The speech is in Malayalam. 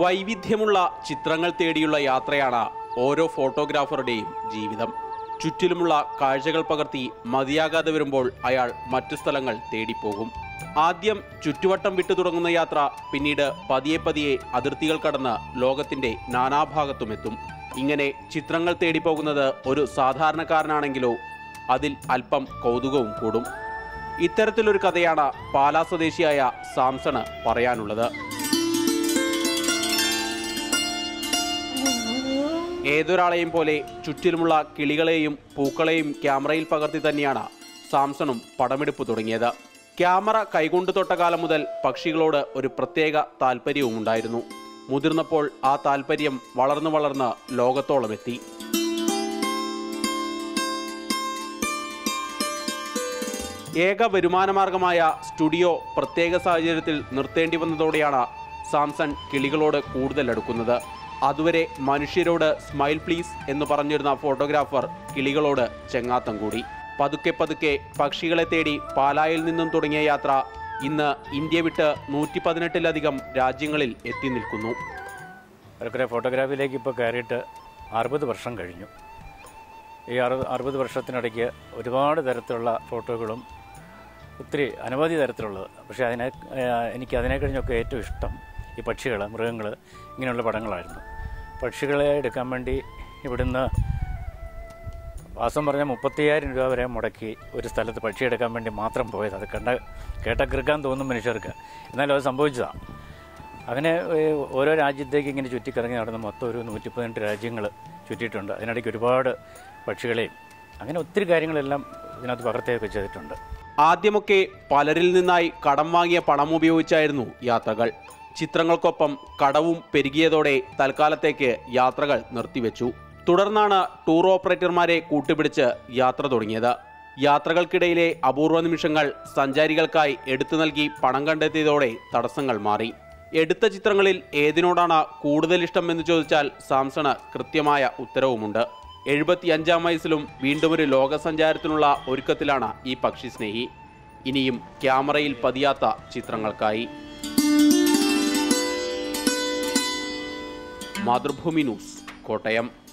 വൈവിധ്യമുള്ള ചിത്രങ്ങൾ തേടിയുള്ള യാത്രയാണ് ഓരോ ഫോട്ടോഗ്രാഫറുടെയും ജീവിതം. ചുറ്റിലുമുള്ള കാഴ്ചകൾ പകർത്തി മതിയാകാതെ വരുമ്പോൾ അയാൾ മറ്റു സ്ഥലങ്ങൾ തേടിപ്പോകും. ആദ്യം ചുറ്റുവട്ടം വിട്ടു തുടങ്ങുന്ന യാത്ര പിന്നീട് പതിയെ പതിയെ അതിർത്തികൾ കടന്ന് ലോകത്തിന്റെ നാനാഭാഗത്തുമെത്തും ഇങ്ങനെ ചിത്രങ്ങൾ തേടിപ്പോകുന്നത് ഒരു സാധാരണക്കാരനാണെങ്കിലോ അതിൽ അല്പം കൗതുകവും കൂടും. ഇത്തരത്തിലൊരു കഥയാണ് പാലാ സ്വദേശിയായ സാംസണ് പറയാനുള്ളത്. ഏതൊരാളെയും പോലെ ചുറ്റിലുമുള്ള കിളികളെയും പൂക്കളെയും ക്യാമറയിൽ പകർത്തി തന്നെയാണ് സാംസണും പടമെടുപ്പ് തുടങ്ങിയത്. ക്യാമറ കൈകൊണ്ട് തൊട്ട കാലം മുതൽ പക്ഷികളോട് ഒരു പ്രത്യേക താല്പര്യവും ഉണ്ടായിരുന്നു. മുതിർന്നപ്പോൾ ആ താല്പര്യം വളർന്നു വളർന്ന് ലോകത്തോളം എത്തി. ഏക വരുമാനമാർഗമായ സ്റ്റുഡിയോ പ്രത്യേക സാഹചര്യത്തിൽ നിർത്തേണ്ടി വന്നതോടെയാണ് സാംസൺ കിളികളോട് കൂടുതൽ അടുക്കുന്നത്. അതുവരെ മനുഷ്യരോട് സ്മൈൽ പ്ലീസ് എന്ന് പറഞ്ഞിരുന്ന ഫോട്ടോഗ്രാഫർ കിളികളോട് ചെങ്ങാത്തം കൂടി. പതുക്കെ പതുക്കെ പക്ഷികളെ തേടി പാലായിൽ നിന്നും തുടങ്ങിയ യാത്ര ഇന്ന് ഇന്ത്യ വിട്ട് നൂറ്റി പതിനെട്ടിലധികം രാജ്യങ്ങളിൽ എത്തി നിൽക്കുന്നു. ഏറെക്കുറെ ഫോട്ടോഗ്രാഫിയിലേക്ക് ഇപ്പോൾ കയറിയിട്ട് അറുപത് വർഷം കഴിഞ്ഞു. ഈ അറു അറുപത് വർഷത്തിനിടയ്ക്ക് ഒരുപാട് തരത്തിലുള്ള ഫോട്ടോകളും ഒത്തിരി അനവധി തരത്തിലുള്ളത്. പക്ഷേ അതിനെ എനിക്ക് അതിനെ കഴിഞ്ഞൊക്കെ ഏറ്റവും ഇഷ്ടം ഈ പക്ഷികൾ മൃഗങ്ങൾ ഇങ്ങനെയുള്ള പടങ്ങളായിരുന്നു. പക്ഷികളെ എടുക്കാൻ വേണ്ടി ഇവിടുന്ന് വാസം പറഞ്ഞ മുപ്പത്തിയായിരം രൂപ വരെ മുടക്കി ഒരു സ്ഥലത്ത് പക്ഷി എടുക്കാൻ വേണ്ടി മാത്രം പോയത്. അത് കണ്ട കേട്ട കൃക്കാൻ തോന്നും മനുഷ്യർക്ക്. എന്നാലും അത് സംഭവിച്ചതാണ് അങ്ങനെ ഓരോ രാജ്യത്തേക്ക് ഇങ്ങനെ ചുറ്റിക്കറങ്ങി നടന്ന് മൊത്തം ഒരു നൂറ്റി പതിനെട്ട് രാജ്യങ്ങൾ ചുറ്റിയിട്ടുണ്ട്. അതിനിടയ്ക്ക് ഒരുപാട് പക്ഷികളെയും അങ്ങനെ ഒത്തിരി കാര്യങ്ങളെല്ലാം ഇതിനകത്ത് പകർത്തുകയൊക്കെ ചെയ്തിട്ടുണ്ട്. ആദ്യമൊക്കെ പലരിൽ നിന്നായി കടം വാങ്ങിയ പണം ഉപയോഗിച്ചായിരുന്നു യാത്രകൾ. ചിത്രങ്ങൾക്കൊപ്പം കടവും പെരുകിയതോടെ തൽക്കാലത്തേക്ക് യാത്രകൾ നിർത്തിവെച്ചു. തുടർന്നാണ് ടൂർ ഓപ്പറേറ്റർമാരെ കൂട്ടുപിടിച്ച് യാത്ര തുടങ്ങിയത്. യാത്രകൾക്കിടയിലെ അപൂർവ നിമിഷങ്ങൾ സഞ്ചാരികൾക്കായി എടുത്തു നൽകി പണം കണ്ടെത്തിയതോടെ തടസ്സങ്ങൾ മാറി. എടുത്ത ചിത്രങ്ങളിൽ ഏതിനോടാണ് കൂടുതൽ ഇഷ്ടം എന്ന് ചോദിച്ചാൽ സാംസണ് കൃത്യമായ ഉത്തരവുമുണ്ട്. എഴുപത്തിയഞ്ചാം വയസ്സിലും വീണ്ടും ഒരു ലോകസഞ്ചാരത്തിനുള്ള ഒരുക്കത്തിലാണ് ഈ പക്ഷി സ്നേഹി. ഇനിയും ക്യാമറയിൽ പതിയാത്ത ചിത്രങ്ങൾക്കായി. മാതൃഭൂമി ന്യൂസ് കോട്ടയം